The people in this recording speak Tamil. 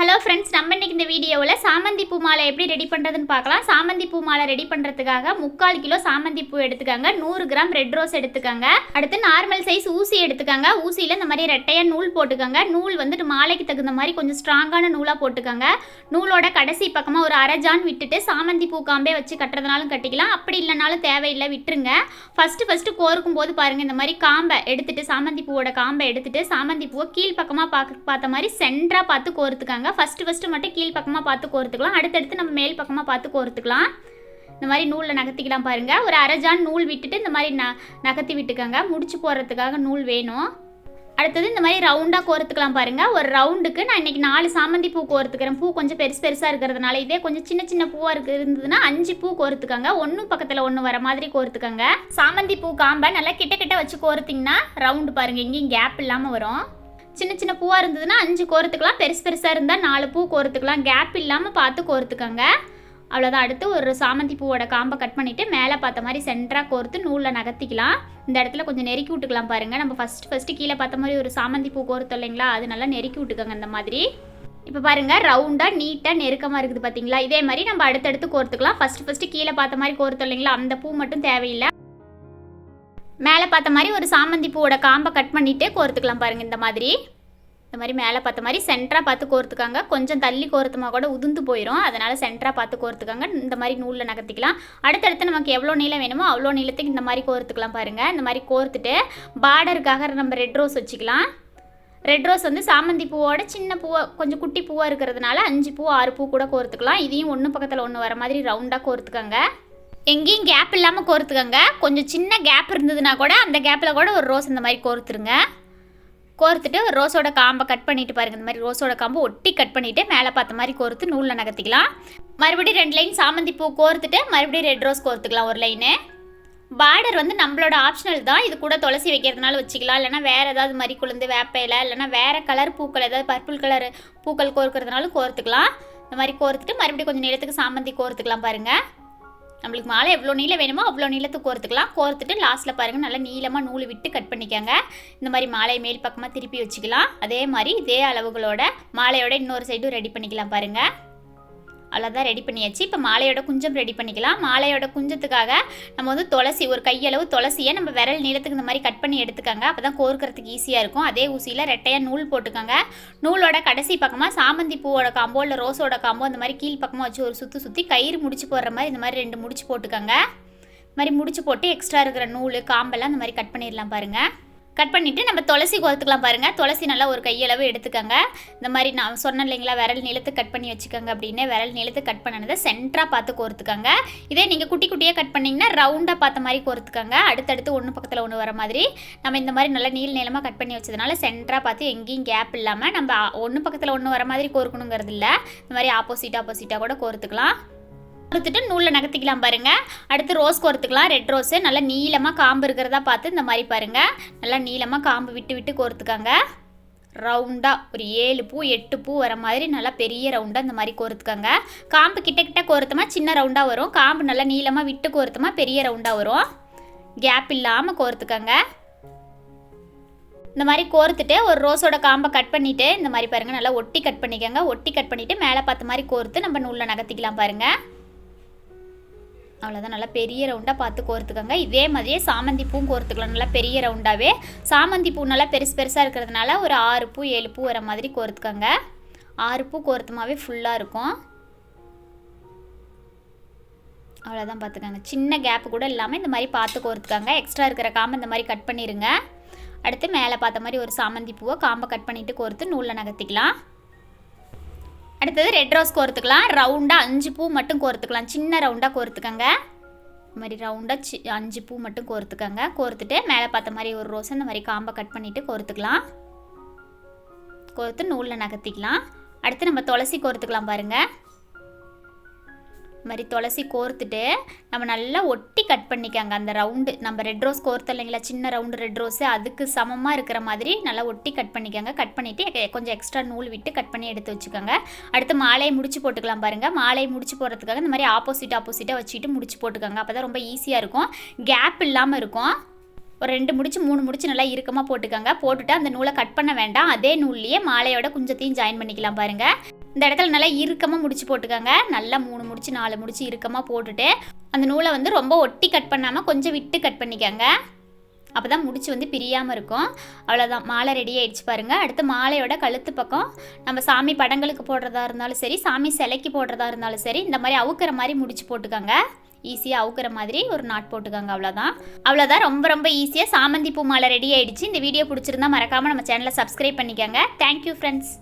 ஹலோ ஃப்ரெண்ட்ஸ் நம்ம இன்னைக்கு இந்த வீடியோவில் சாமந்தி பூ மாலை எப்படி ரெடி பண்ணுறதுன்னு பார்க்கலாம். சாமந்தி பூ மாலை ரெடி பண்ணுறதுக்காக முக்கால் கிலோ சாமந்தி பூ எடுத்துக்கோங்க. நூறு கிராம் ரெட் ரோஸ் எடுத்துக்கோங்க. அடுத்து நார்மல் சைஸ் ஊசி எடுத்துக்கோங்க. ஊசியில் இந்த மாதிரி ரெட்டையாக நூல் போட்டுக்கோங்க. நூல் வந்துட்டு மாலைக்கு தகுந்த மாதிரி கொஞ்சம் ஸ்ட்ராங்கான நூலாக போட்டுக்கோங்க. நூலோட கடைசி பக்கமாக ஒரு அரை ஜான் விட்டுட்டு சாமந்தி பூ காம்பே வச்சு கட்டுறதுனாலும் கட்டிக்கலாம். அப்படி இல்லைனாலும் தேவையில்லை விட்டுருங்க. ஃபஸ்ட்டு ஃபஸ்ட்டு கோர்க்கும் போது பாருங்கள் இந்த மாதிரி காம்பை எடுத்துகிட்டு சாமந்தி பூவோட காம்பை எடுத்துகிட்டு சாமந்தி பூவை கீழ் பக்கமாக பார்க்க பார்த்த மாதிரி சென்டராக பார்த்து கோர்த்துக்காங்க. ஃபஸ்ட்டு ஃபஸ்ட்டு மட்டும் கீழ் பக்கமாக பார்த்து கோர்த்துக்கலாம் அடுத்தடுத்து நம்ம மேல் பக்கமாக பார்த்து கோர்த்துக்கலாம் இந்த மாதிரி நூலில் நகர்த்திக்கலாம் பாருங்கள் ஒரு அரைஜான் நூல் விட்டுட்டு இந்த மாதிரி ந நகர்த்தி விட்டுக்கோங்க. முடிச்சு போடுறதுக்காக நூல் வேணும். அடுத்தது இந்த மாதிரி ரவுண்டாக கோர்த்துக்கலாம் பாருங்கள் ஒரு ரவுண்டுக்கு நான் இன்றைக்கி நாலு சாமந்தி பூ கோர்த்துக்கிறேன். பூ கொஞ்சம் பெருசு பெருசாக இருக்கிறதுனால இதே கொஞ்சம் சின்ன சின்ன பூவாக இருக்கு இருந்ததுன்னா அஞ்சு பூ கோர்த்துக்கோங்க. ஒன்றும் பக்கத்தில் ஒன்று வர மாதிரி கோர்த்துக்கோங்க. சாமந்தி பூ காம்பை நல்லா கிட்ட கிட்ட வச்சு கோர்த்திங்கன்னா ரவுண்டு பாருங்கள் எங்கேயும் கேப் இல்லாமல் வரும். சின்ன சின்ன பூவாக இருந்ததுன்னா அஞ்சு கோர்த்துக்கலாம் பெருசு பெருசாக இருந்தால் நாலு பூ கோர்த்துக்கலாம். கேப் இல்லாமல் பார்த்து கோர்த்துக்கோங்க. அவ்வளோதான் அடுத்து ஒரு சாமந்தி பூவோட காம்பை கட் பண்ணிவிட்டு மேலே பார்த்த மாதிரி சென்டராக கோர்த்து நூலில் நகர்த்திக்கலாம். இந்த இடத்துல கொஞ்சம் நெருக்கி விட்டுக்கலாம் பாருங்கள் நம்ம ஃபஸ்ட்டு ஃபஸ்ட்டு கீழே பார்த்த மாதிரி ஒரு சாமந்தி பூ கோர்த்தோம் இல்லைங்களா? அது நல்லா நெருக்கி விட்டுக்கோங்க இந்த மாதிரி. இப்போ பாருங்கள் ரவுண்டாக நீட்டாக நெருக்கமாக இருக்குது பார்த்தீங்களா இதே மாதிரி நம்ம அடுத்தடுத்து கோர்த்துக்கலாம். ஃபஸ்ட்டு ஃபஸ்ட்டு கீழே பார்த்த மாதிரி கோர்த்தோம் இல்லைங்களா? அந்த பூ மட்டும் தேவையில்லை. மேலே பார்த்த மாதிரி ஒரு சாமந்தி பூவோட காம்பை கட் பண்ணிவிட்டு கோர்த்துக்கலாம் பாருங்கள் இந்த மாதிரி. இந்த மாதிரி மேலே பார்த்த மாதிரி சென்டராக பார்த்து கோர்த்துக்காங்க. கொஞ்சம் தள்ளி கோர்த்துமா கூட உதுந்து போயிடும் அதனால் சென்டராக பார்த்து கோர்த்துக்காங்க. இந்த மாதிரி நூலில் நகர்த்திக்கலாம். அடுத்தடுத்து நமக்கு எவ்வளோ நீளம் வேணுமோ அவ்வளோ நீளத்துக்கு இந்த மாதிரி கோர்த்துக்கலாம் பாருங்கள் இந்த மாதிரி கோர்த்துட்டு பார்டருக்காக நம்ம ரெட் ரோஸ் வச்சுக்கலாம். ரெட் ரோஸ் வந்து சாமந்தி பூவோட சின்ன பூவை கொஞ்சம் குட்டி பூவாக இருக்கிறதுனால அஞ்சு பூ ஆறு பூ கூட கோர்த்துக்கலாம். இதையும் ஒன்று பக்கத்தில் ஒன்று வர மாதிரி ரவுண்டாக கோர்த்துக்கோங்க. எங்கேயும் கேப் இல்லாமல் கோர்த்துக்கோங்க. கொஞ்சம் சின்ன கேப் இருந்ததுன்னா கூட அந்த கேப்பில் கூட ஒரு ரோஸ் இந்த மாதிரி கோர்த்துருங்க. கோர்த்துட்டு ஒரு ரோஸோட காம்பை கட் பண்ணிட்டு பாருங்க. இந்த மாதிரி ரோஸோட காம்பை ஒட்டி கட் பண்ணிவிட்டு மேலே பார்த்த மாதிரி கோர்த்து நூலில் நகர்த்திக்கலாம். மறுபடியும் ரெண்டு லைன் சாமந்தி பூ கோர்த்துட்டு மறுபடியும் ரெட் ரோஸ் கோர்த்துக்கலாம் ஒரு லைனு பார்டர் வந்து நம்மளோட ஆப்ஷனல் தான். இது கூட துளசி வைக்கிறதுனால வச்சுக்கலாம். இல்லைனா வேறு ஏதாவது மாதிரி குழந்தை வேப்பையில் இல்லைனா வேறு கலர் பூக்கள் ஏதாவது பர்பிள் கலர் பூக்கள் கோர்க்கறதுனாலும் கோர்த்துக்கலாம். இந்த மாதிரி கோர்த்துட்டு மறுபடியும் கொஞ்சம் நிலத்துக்கு சாமந்தி கோர்த்துக்கலாம் பாருங்கள் நம்மளுக்கு மாலை எவ்வளோ நீளம் வேணுமோ அவ்வளோ நீளத்துக்கு கோர்த்துக்கலாம். கோர்த்துட்டு லாஸ்ட்டில் பாருங்கள் நல்லா நீளமாக நூல் விட்டு கட் பண்ணிக்கோங்க. இந்த மாதிரி மாலையை மேல் பக்கமாக திருப்பி வச்சுக்கலாம். அதே மாதிரி இதே அளவுகளோட மாலையோட இன்னொரு சைடும் ரெடி பண்ணிக்கலாம் பாருங்கள் அவ்வளோதான் ரெடி பண்ணியாச்சு. இப்போ மாலையோட குஞ்சம் ரெடி பண்ணிக்கலாம். மாலையோட குஞ்சத்துக்காக நம்ம வந்து துளசி ஒரு கையளவு துளசியை நம்ம விரல் நீளத்துக்கு இந்த மாதிரி கட் பண்ணி எடுத்துக்கோங்க. அப்போ தான் கோர்க்கறதுக்கு ஈஸியாக இருக்கும். அதே ஊசியில் ரெட்டையாக நூல் போட்டுக்கோங்க. நூலோட கடைசி பக்கமாக சாமந்தி பூவோட காம்போ இல்லை ரோஸோட காம்போ இந்த மாதிரி கீழ் பக்கமாக வச்சு ஒரு சுற்றி சுற்றி கயிறு முடிச்சு போடுற மாதிரி இந்த மாதிரி ரெண்டு முடிச்சு போட்டுக்கோங்க. இந்த மாதிரி முடிச்சு போட்டு எக்ஸ்ட்ரா இருக்கிற நூல் காம்பெல்லாம் இந்த மாதிரி கட் பண்ணிடலாம் பாருங்கள் கட் பண்ணிவிட்டு நம்ம துளசி கோர்த்துக்கலாம் பாருங்கள் துளசி நல்லா ஒரு கையளவு எடுத்துக்கோங்க. இந்த மாதிரி நான் சொன்னேன் இல்லைங்களா விரல் நிலத்து கட் பண்ணி வச்சுக்கோங்க அப்படின்னு. விரல் நிலத்து கட் பண்ணினதை சென்டராக பார்த்து கோர்த்துக்கோங்க. இதே நீங்கள் குட்டி குட்டியாக கட் பண்ணிங்கன்னா ரவுண்டாக பார்த்த மாதிரி கோர்த்துக்கோங்க. அடுத்தடுத்து ஒன்று பக்கத்தில் ஒன்று வர மாதிரி. நம்ம இந்த மாதிரி நல்லா நீள் நீளமாக கட் பண்ணி வச்சதுனால சென்டராக பார்த்து எங்கேயும் கேப் இல்லாமல் நம்ம ஒன்று பக்கத்தில் ஒன்று வர மாதிரி கோர்க்கணுங்கிறது இல்லை. இந்த மாதிரி ஆப்போசிட் ஆப்போசிட்டாக கூட கோர்த்துக்கலாம். கொடுத்துட்டு நூலில் நகர்த்திக்கலாம் பாருங்கள் அடுத்து ரோஸ் கோர்த்துக்கலாம். ரெட் ரோஸு நல்லா நீளமாக காம்பு இருக்கிறதா பார்த்து இந்த மாதிரி பாருங்கள் நல்லா நீளமாக காம்பு விட்டு விட்டு கோர்த்துக்காங்க. ரவுண்டாக ஒரு ஏழு பூ எட்டு பூ வர மாதிரி நல்லா பெரிய ரவுண்டாக இந்த மாதிரி கோர்த்துக்கோங்க. காம்பு கிட்ட கிட்ட கோர்த்தமாக சின்ன ரவுண்டாக வரும். காம்பு நல்லா நீளமாக விட்டு கோர்த்தமாக பெரிய ரவுண்டாக வரும். கேப் இல்லாமல் கோர்த்துக்கோங்க. இந்த மாதிரி கோர்த்துட்டு ஒரு ரோஸோட காம்பை கட் பண்ணிவிட்டு இந்த மாதிரி பாருங்கள் நல்லா ஒட்டி கட் பண்ணிக்கோங்க. ஒட்டி கட் பண்ணிவிட்டு மேலே பார்த்த மாதிரி கோர்த்து நம்ம நூலில் நகர்த்திக்கலாம் பாருங்கள் அவ்வளோதான் நல்லா பெரிய ரவுண்டாக பார்த்து கோர்த்துக்கோங்க. இதே மாதிரியே சாமந்தி பூவும் கோர்த்துக்கலாம். நல்லா பெரிய ரவுண்டாகவே சாமந்தி பூ நல்லா பெருசு பெருசாக இருக்கிறதுனால ஒரு ஆறு பூ ஏழு பூ வர மாதிரி கோர்த்துக்கோங்க. ஆறு பூ கோர்த்துமாவே ஃபுல்லாக இருக்கும். அவ்வளோதான் பார்த்துக்கோங்க. சின்ன கேப்பு கூட இல்லாமல் இந்த மாதிரி பார்த்து கோர்த்துக்கோங்க. எக்ஸ்ட்ரா இருக்கிற காம்பை இந்த மாதிரி கட் பண்ணிடுங்க அடுத்து மேலே பார்த்த மாதிரி ஒரு சாமந்தி பூவை காம்பை கட் பண்ணிவிட்டு கோர்த்து நூலில் நகர்த்திக்கலாம். அடுத்தது ரெட் ரோஸ் கோர்த்துக்கலாம். ரவுண்டாக அஞ்சு பூ மட்டும் கோர்த்துக்கலாம். சின்ன ரவுண்டாக கோர்த்துக்கங்க. இந்த மாதிரி ரவுண்டாக சி அஞ்சு பூ மட்டும் கோர்த்துக்கங்க. கோர்த்துட்டு மேலே பார்த்த மாதிரி ஒரு ரோஸ் இந்த மாதிரி காம்பை கட் பண்ணிவிட்டு கோர்த்துக்கலாம். கோர்த்து நூலில் நகர்த்திக்கலாம். அடுத்து நம்ம துளசி கோர்த்துக்கலாம் பாருங்கள் மாதிரி துளசி கோர்த்துட்டு நம்ம நல்லா ஒட்டி கட் பண்ணிக்கோங்க. அந்த ரவுண்டு நம்ம ரெட் ரோஸ் கோர்த்து இல்லைங்களா சின்ன ரவுண்டு ரெட் ரோஸு அதுக்கு சமமாக இருக்கிற மாதிரி நல்லா ஒட்டி கட் பண்ணிக்கோங்க. கட் பண்ணிவிட்டு கொஞ்சம் எக்ஸ்ட்ரா நூல் விட்டு கட் பண்ணி எடுத்து வச்சுக்கோங்க. அடுத்து மாலையை முடிச்சு போட்டுக்கலாம் பாருங்கள் மாலையை முடிச்சு போடுறதுக்காக இந்த மாதிரி ஆப்போசிட் ஆப்போசிட்டாக வச்சுட்டு முடிச்சு போட்டுக்கோங்க. அப்போ தான் ரொம்ப ஈஸியாக இருக்கும். கேப் இல்லாமல் இருக்கும். ஒரு ரெண்டு முடிச்சு மூணு முடிச்சு நல்லா இறுக்கமாக போட்டுக்கோங்க. போட்டுட்டு அந்த நூலை கட் பண்ண வேண்டாம். அதே நூல்லையே மாலையோட குஞ்சத்தையும் ஜாயின் பண்ணிக்கலாம் பாருங்கள் இந்த இடத்துல நல்லா இறுக்கமாக முடிச்சு போட்டுக்கோங்க. நல்லா மூணு முடிச்சு நாலு முடிச்சு இறுக்கமாக போட்டுட்டு அந்த நூலை வந்து ரொம்ப ஒட்டி கட் பண்ணாமல் கொஞ்சம் விட்டு கட் பண்ணிக்கோங்க. அப்போ தான் முடிச்சு வந்து பிரியாமல் இருக்கும். அவ்வளோதான் மாலை ரெடி ஆயிடுச்சு பாருங்கள் அடுத்து மாலையோட கழுத்து பக்கம் நம்ம சாமி படங்களுக்கு போடுறதா இருந்தாலும் சரி சாமி சிலைக்கு போடுறதா இருந்தாலும் சரி இந்த மாதிரி அவுக்கிற மாதிரி முடிச்சு போட்டுக்கோங்க. ஈஸியாக அவுக்கிற மாதிரி ஒரு நாட் போட்டுக்கோங்க அவ்வளோதான் அவ்வளோதான் ரொம்ப ரொம்ப ஈஸியாக சாமந்தி பூ மாலை ரெடி ஆயிடுச்சு. இந்த வீடியோ பிடிச்சிருந்தா மறக்காமல் நம்ம சேனலை சப்ஸ்கிரைப் பண்ணிக்கோங்க. Thank you friends